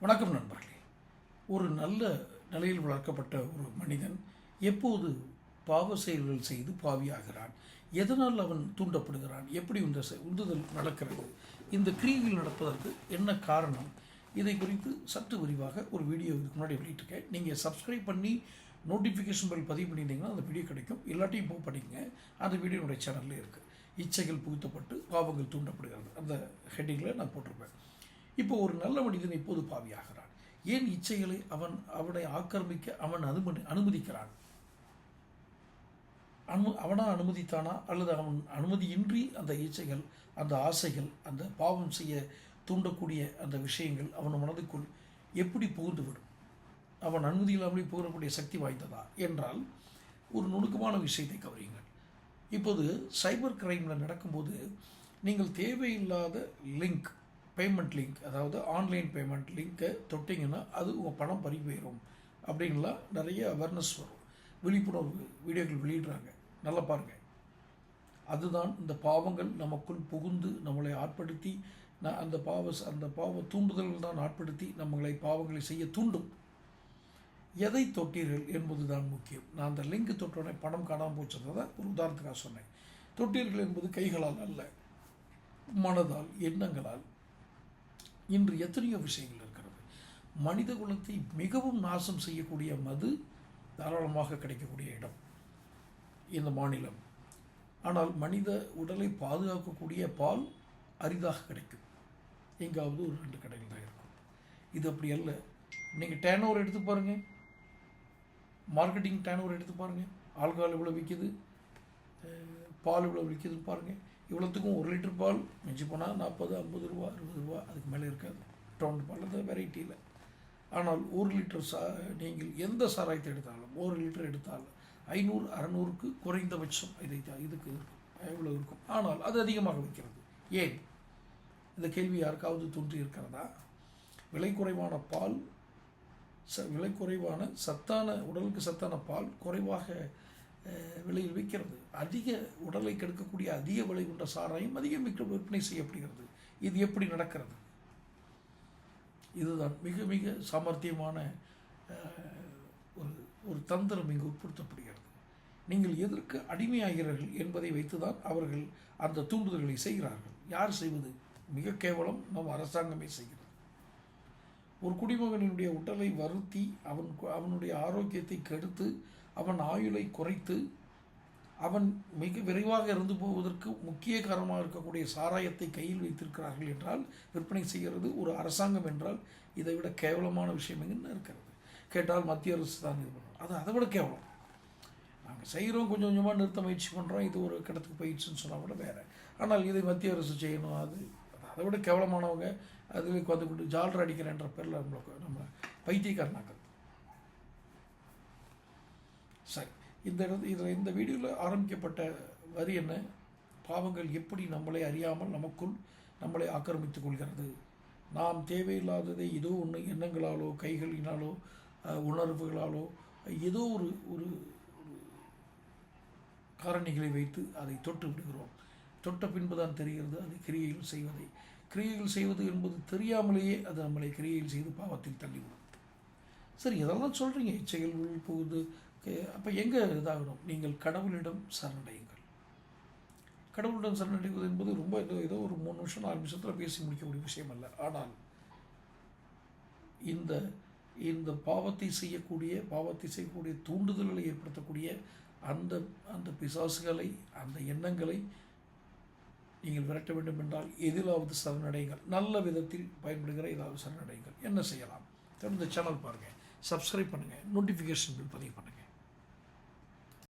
வணக்கம் நண்பர்களே. ஒரு நல்ல நிலையில் வளர்க்கப்பட்ட ஒரு மனிதன் எப்போது பாவ செயல்கள் செய்து பாவியாகிறான்? எதனால் அவன் தூண்டப்படுகிறான்? எப்படி இந்த செ- உந்துதல் நடக்கிறது? இந்த கிரியைகள் நடப்பதற்கு என்ன காரணம்? இதை குறித்து சற்று விரிவாக ஒரு வீடியோ இதுக்கு முன்னாடி வெளியிட்டிருக்கேன். நீங்கள் சப்ஸ்கிரைப் பண்ணி நோட்டிஃபிகேஷன் பில் பதிவு பண்ணியிருந்தீங்கன்னா அந்த வீடியோ கிடைக்கும். எல்லாத்தையும் போ படிங்க. அந்த வீடியோ என்னுடைய சேனல்லே இருக்குது இச்சைகள் புகுத்தப்பட்டு பாவங்கள் தூண்டப்படுகிறது. அந்த ஹெட்டிங்கில் நான் போட்டிருப்பேன். இப்போ ஒரு நல்ல மனிதன் இப்போது பாவியாகிறான்? ஏன் இச்சைகளை அவன் அவனை ஆக்கிரமிக்க அவன் அனுமதி அனுமதிக்கிறான்? அனு அவனா அனுமதித்தானா? அல்லது அவன் அனுமதியின்றி அந்த இச்சைகள் அந்த ஆசைகள் அந்த பாவம் செய்ய தூண்டக்கூடிய அந்த விஷயங்கள் அவன் மனதுக்குள் எப்படி புகுந்துவிடும்? அவன் அனுமதி இல்லாமலே புகழக்கூடிய சக்தி வாய்ந்ததா? என்றால் ஒரு நுணுக்கமான விஷயத்தை கவரியுங்கள் இப்போது சைபர் கிரைமில் நடக்கும்போது நீங்கள் தேவையில்லாத லிங்க் பேமெண்ட் லிங்க் அதாவது ஆன்லைன் பேமெண்ட் லிங்க்கை தொட்டிங்கன்னா அது உங்கள் பணம் பறி போயிடும் அப்படின்லாம் நிறைய அவேர்னஸ் வரும். விழிப்புணர்வு வீடியோக்கள் வெளியிடுறாங்க. நல்லா பாருங்கள் அதுதான் இந்த பாவங்கள் நமக்குள் புகுந்து நம்மளை ஆட்படுத்தி நான் அந்த பாவ அந்த பாவ தூண்டுதல்கள் தான் ஆட்படுத்தி நம்மளை பாவங்களை செய்ய தூண்டும். எதை தொட்டீர்கள் என்பது தான் முக்கியம். நான் அந்த லிங்க் தொட்டோடனே பணம் காணாமல் போச்சதை தான் ஒரு உதாரணத்துக்காக சொன்னேன். தொட்டீர்கள் என்பது கைகளால் அல்ல மனதால் எண்ணங்களால். இன்று எத்தனையோ விஷயங்கள் இருக்கிறது. மனித குலத்தை மிகவும் நாசம் செய்யக்கூடிய மது தாராளமாக கிடைக்கக்கூடிய இடம் இந்த மாநிலம். ஆனால் மனித உடலை பாதுகாக்கக்கூடிய பால் அரிதாக கிடைக்கும். எங்காவது ஒரு ரெண்டு கடையில் தான் இருக்கும். இது அப்படி அல்ல. நீங்கள் டேன் ஓவர் எடுத்து பாருங்கள் மார்க்கெட்டிங் டேன் ஓவர் எடுத்து பாருங்கள் ஆல்கஹால் எவ்வளோ விற்கிது பால் இவ்வளோ விற்கிதுன்னு பாருங்கள் இவ்வளோத்துக்கும் ஒரு லிட்டர் பால் மிஞ்சி போனால் நாற்பது ஐம்பது ரூபா அறுபது ரூபா அதுக்கு மேலே இருக்காது. டவுன் பால் அது வெரைட்டியில் ஆனால் ஒரு லிட்டர் சா நீங்கள் எந்த சாராயத்தை எடுத்தாலும் ஒரு லிட்டர் எடுத்தாலும் ஐநூறு அறநூறுக்கு குறைந்தபட்சம் இதை இதுக்கு இருக்கும். எவ்வளோ இருக்கும். ஆனால் அது அதிகமாக விற்கிறது. ஏன்? இந்த கேள்வி யாருக்காவது தோன்றி இருக்கிறதா? விலை குறைவான பால் ச விலை குறைவான சத்தான உடலுக்கு சத்தான பால் குறைவாக விலையில் விற்கிறது. அதிக உடலை கெடுக்கக்கூடிய அதிக விலை கொண்ட சாராயம் அதிகம் விற்பனை செய்யப்படுகிறது. இது எப்படி நடக்கிறது? இதுதான் மிக மிக சாமர்த்தியமான ஒரு ஒரு தந்திரம் இங்கு உட்படுத்தப்படுகிறது. நீங்கள் எதற்கு அடிமையாகிறீர்கள் என்பதை வைத்துதான் அவர்கள் அந்த தூண்டுதல்களை செய்கிறார்கள். யார் செய்வது? மிக கேவலம் நம் அரசாங்கமே செய்கிறது. ஒரு குடிமகனினுடைய உடலை வருத்தி அவன் அவனுடைய ஆரோக்கியத்தை கெடுத்து அவன் ஆயுளை குறைத்து அவன் மிக விரைவாக இறந்து போவதற்கு முக்கிய காரணமாக இருக்கக்கூடிய சாராயத்தை கையில் வைத்திருக்கிறார்கள் என்றால் விற்பனை செய்கிறது ஒரு அரசாங்கம் என்றால் இதை விட கேவலமான விஷயம் என்ன இருக்கிறது? கேட்டால் மத்திய அரசு தான் இது பண்ணணும். அது அதை விட கேவலம். நாங்கள் செய்கிறோம் கொஞ்சம் கொஞ்சமாக நிறுத்த முயற்சி பண்ணுறோம் இது ஒரு கிடத்துக்கு பயிற்சின்னு சொன்னால் கூட வேறு. ஆனால் இதை மத்திய அரசு செய்யணும் அது அதை விட கேவலமானவங்க அதில் உட்காந்து கொண்டு ஜால்ரா அடிக்கிறேன்ற பேரில் நம்மளுக்கு நம்ம பைத்தியக்காரனாக்கள் சரி. இந்த இடத்து இதில் இந்த வீடியோவில் ஆரம்பிக்கப்பட்ட வரி என்ன? பாவங்கள் எப்படி நம்மளை அறியாமல் நமக்குள் நம்மளை ஆக்கிரமித்துக் கொள்கிறது? நாம் தேவையில்லாததை ஏதோ ஒன்று எண்ணங்களாலோ கைகளினாலோ உணர்வுகளாலோ ஏதோ ஒரு ஒரு காரணிகளை வைத்து அதை தொட்டு விடுகிறோம். தொட்ட பின்புதான் தெரிகிறது அது கிரியைகள் செய்வதை. கிரியைகள் செய்வது என்பது தெரியாமலேயே அது நம்மளை கிரியைகள் செய்து பாவத்தில் தள்ளிவிடும். சரி இதெல்லாம் சொல்கிறீங்க இச்சைகள் உள் புகுது அப்போ எங்கே இதாகணும்? நீங்கள் கடவுளிடம் சரணடையுங்கள். கடவுளிடம் சரணடைவது என்பது ரொம்ப ஏதோ ஏதோ ஒரு மூணு நிமிஷம் நாலு நிமிஷத்தில் பேசி முடிக்கக்கூடிய விஷயம் அல்ல. ஆனால் இந்த இந்த பாவத்தை செய்யக்கூடிய பாவத்தை செய்யக்கூடிய தூண்டுதல்களை ஏற்படுத்தக்கூடிய அந்த அந்த பிசாசுகளை அந்த எண்ணங்களை நீங்கள் விரட்ட வேண்டும் என்றால் எதிலாவது சரணடையுங்கள். நல்ல விதத்தில் பயன்படுகிற ஏதாவது சரணடையுங்கள். என்ன செய்யலாம்? தொடர்ந்து சேனல் பாருங்கள் சப்ஸ்கிரைப் பண்ணுங்கள் நோட்டிஃபிகேஷன் பில் பதிவு பண்ணுங்கள்